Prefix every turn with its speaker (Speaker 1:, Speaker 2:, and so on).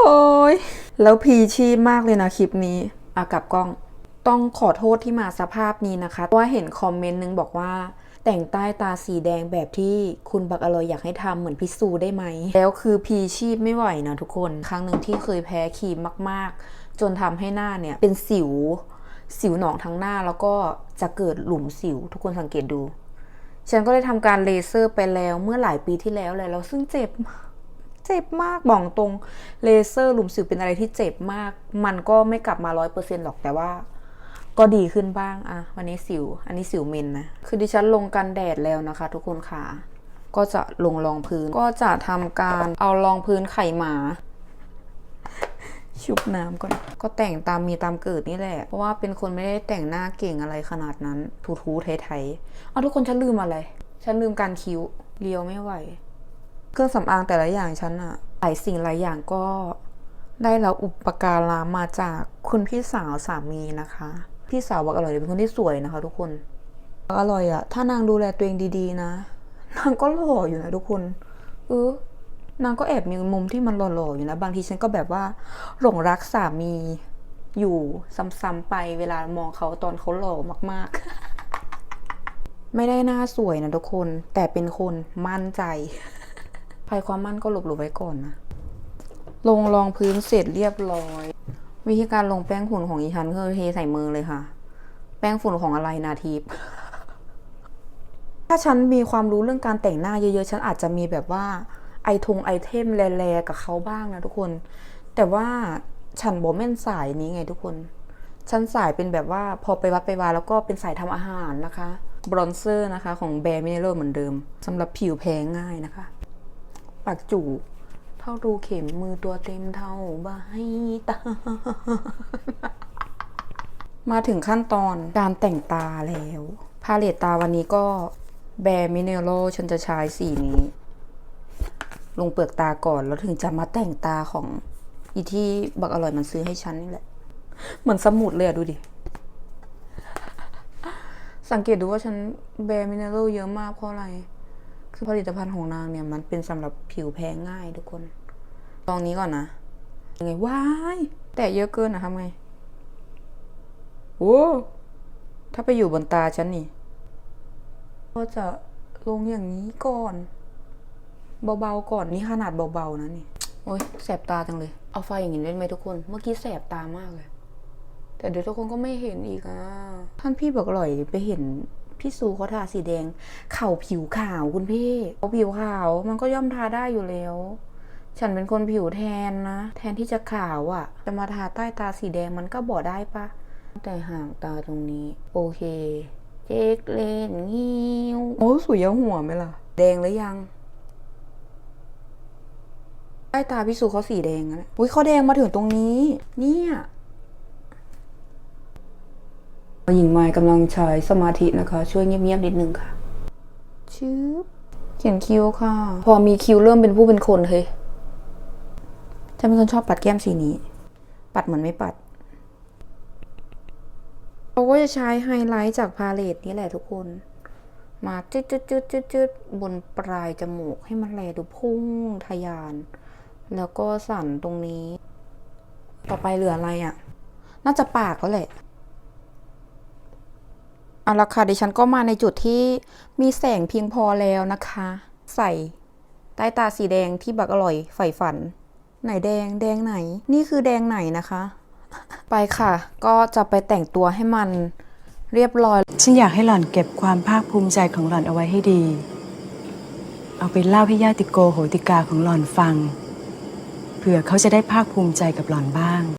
Speaker 1: โอ้ยแล้วพีชีพมากเลยนะคลิปนี้อะกลับกล้อง ต้องขอโทษที่มาสภาพนี้นะคะเพราะว่าเห็นคอมเมนต์นึงบอกว่า แต่งใต้ตาสีแดงแบบที่คุณบักอร่อยอยากให้ทำเหมือนพี่ซูได้ไหม แล้วคือพีชีพไม่ไหวนะทุกคน ครั้งหนึ่งที่เคยแพ้ครีมมาก ๆ จนทำให้หน้าเนี่ยเป็นสิว สิวหนองทั้งหน้าแล้วก็จะเกิดหลุมสิว ทุกคนสังเกตดู ฉันก็ได้ทำการเลเซอร์ไปแล้วเมื่อหลายปีที่แล้วเลยแล้วซึ่งเจ็บ เจ็บมากบอกตรงเลเซอร์หลุมสิวเป็นอะไรที่เจ็บมาก มันก็ไม่กลับมาร้อยเปอร์เซ็นต์หรอกแต่ว่า ก็ดีขึ้นบ้างอะวันนี้สิว อันนี้สิวเมนนะ คือดิฉันลงกันแดดแล้วนะคะ ทุกคนค่ะ ก็จะลงรองพื้น ก็จะทำการเอารองพื้นไข่หมาชุบน้ำก่อน ก็แต่งตามมีตามเกิดนี่แหละ เพราะว่าเป็นคนไม่ได้แต่งหน้าเก่งอะไรขนาดนั้น ทูๆไทยๆเอาทุกคนฉันลืมอะไร ฉันลืมการคิ้ว เลียวไม่ไหว เครื่องสำอางแต่ละอย่างฉันอะหลายสิ่งหลายอย่างก็ได้รับอุปการะมาจากคุณพี่สาวสามีนะคะ พี่สาวบอกอร่อยเป็นคนที่สวยนะคะ ทุกคนอร่อยอะถ้านางดูแลตัวเองดีๆนะ นางก็หล่ออยู่นะทุกคนเออนางก็แอบมีมุมที่มันหล่อๆอยู่นะ บางทีฉันก็แบบว่าหลงรักสามีอยู่ซ้ำๆไปเวลามองเขาตอนเขาหล่อมากๆ ไม่ได้หน้าสวยนะทุกคน แต่เป็นคนมั่นใจ ภัยความมั่นก็หลบหลบไว้ก่อนนะ ลงรองพื้นเสร็จเรียบร้อย วิธีการลงแป้งฝุ่นของอีฉันคือเทใส่มือเลยค่ะ แป้งฝุ่นของอะไรนาทีถ้าฉันมีความรู้เรื่องการแต่งหน้าเยอะๆ ฉันอาจจะมีแบบว่าไอทงไอเทมแลๆกับเขาบ้างนะทุกคน แต่ว่าฉันบอแม่นสายนี้ไงทุกคน ฉันสายเป็นแบบว่าพอไปวัดไปวาแล้วก็เป็นสายทำอาหารนะคะ บรอนเซอร์นะคะ ของแบร์มิเนโรเหมือนเดิมสำหรับผิวแพ้ง่ายนะคะ ปากจูเท่ารูเข็มมือตัวเต็มเท่าใบตามาถึงขั้นตอนการแต่งตาแล้ว พาเลตตาวันนี้ก็แบร์มิเนโรฉันจะใช้สีนี้ ลงเปลือกตาก่อนแล้วถึงจะมาแต่งตาของอีที่บักอร่อยมันซื้อให้ฉันนี่แหละ เหมือนสมุดเลยอะดูดิ สังเกตดูว่าฉันแบร์มิเนโรเยอะมากเพราะอะไร คือผลิตภัณฑ์ของนางเนี่ยมันเป็นสำหรับผิวแพ้ง่ายทุกคนลองนี้ก่อนนะยังไงว้ายแต่เยอะเกินนะทำไงโอ้ถ้าไปอยู่บนตาฉันนี่ ก็จะลงอย่างนี้ก่อน เบาๆก่อนนี่ขนาดเบาๆนะนี่ โอ้ยแสบตาจังเลย เอาไฟอย่างนี้เล่นไหมทุกคน เมื่อกี้แสบตามากเลย แต่เดี๋ยวทุกคนก็ไม่เห็นอีกอะ ท่านพี่บอกอร่อยไปเห็น พี่ซูเขาทาสีแดง เข่าผิวขาวคุณพี่เขาผิวขาวมันก็ย่อมทาได้อยู่แล้ว ฉันเป็นคนผิวแทนนะ แทนที่จะขาวอะ่ะ จะมาทาใต้ตาสีแดงมันก็บ่ได้ปะแต่ห่างตาตรงนี้ โอเค เจ๊กเลนงิ้วโอ้สวยยังหัวไหมล่ะ แดงหรือยังใต้ตาพี่สุเขาสีแดงนะอุ้ยเขาแดงมาถึงตรงนี้ เนี่ย หญิงไม้กำลังใช้สมาธินะคะ ช่วยเงียบๆนิดนึงค่ะชืบเขียนคิ้วค่ะ พอมีคิ้วเริ่มเป็นผู้เป็นคนเฮ้ยฉันเป็นคนชอบปัดแก้มสีนี้ ปัดเหมือนไม่ปัดเราก็จะใช้ไฮไลท์จากพาเลตนี้แหละทุกคน มาจืดจืดจืดจืดจืดบนปลายจมูกให้มันแลดูพุ่งทะยาน แล้วก็สั่นตรงนี้ ต่อไปเหลืออะไรอะ่ะ น่าจะปากแล้วแหละ เอาละค่ะดิฉันก็มาในจุดที่มีแสงเพียงพอแล้วนะคะ ใส่ใต้ตาสีแดงที่บักอร่อยใฝ่ฝัน ไหนแดงแดงไหน นี่คือแดงไหนนะคะ ไปค่ะ ก็จะไปแต่งตัวให้มันเรียบร้อย
Speaker 2: ฉันอยากให้หล่อนเก็บความภาคภูมิใจของหล่อนเอาไว้ให้ดี เอาไปเล่าให้ญาติโกโหติกาของหล่อนฟัง เผื่อเขาจะได้ภาคภูมิใจกับหล่อนบ้าง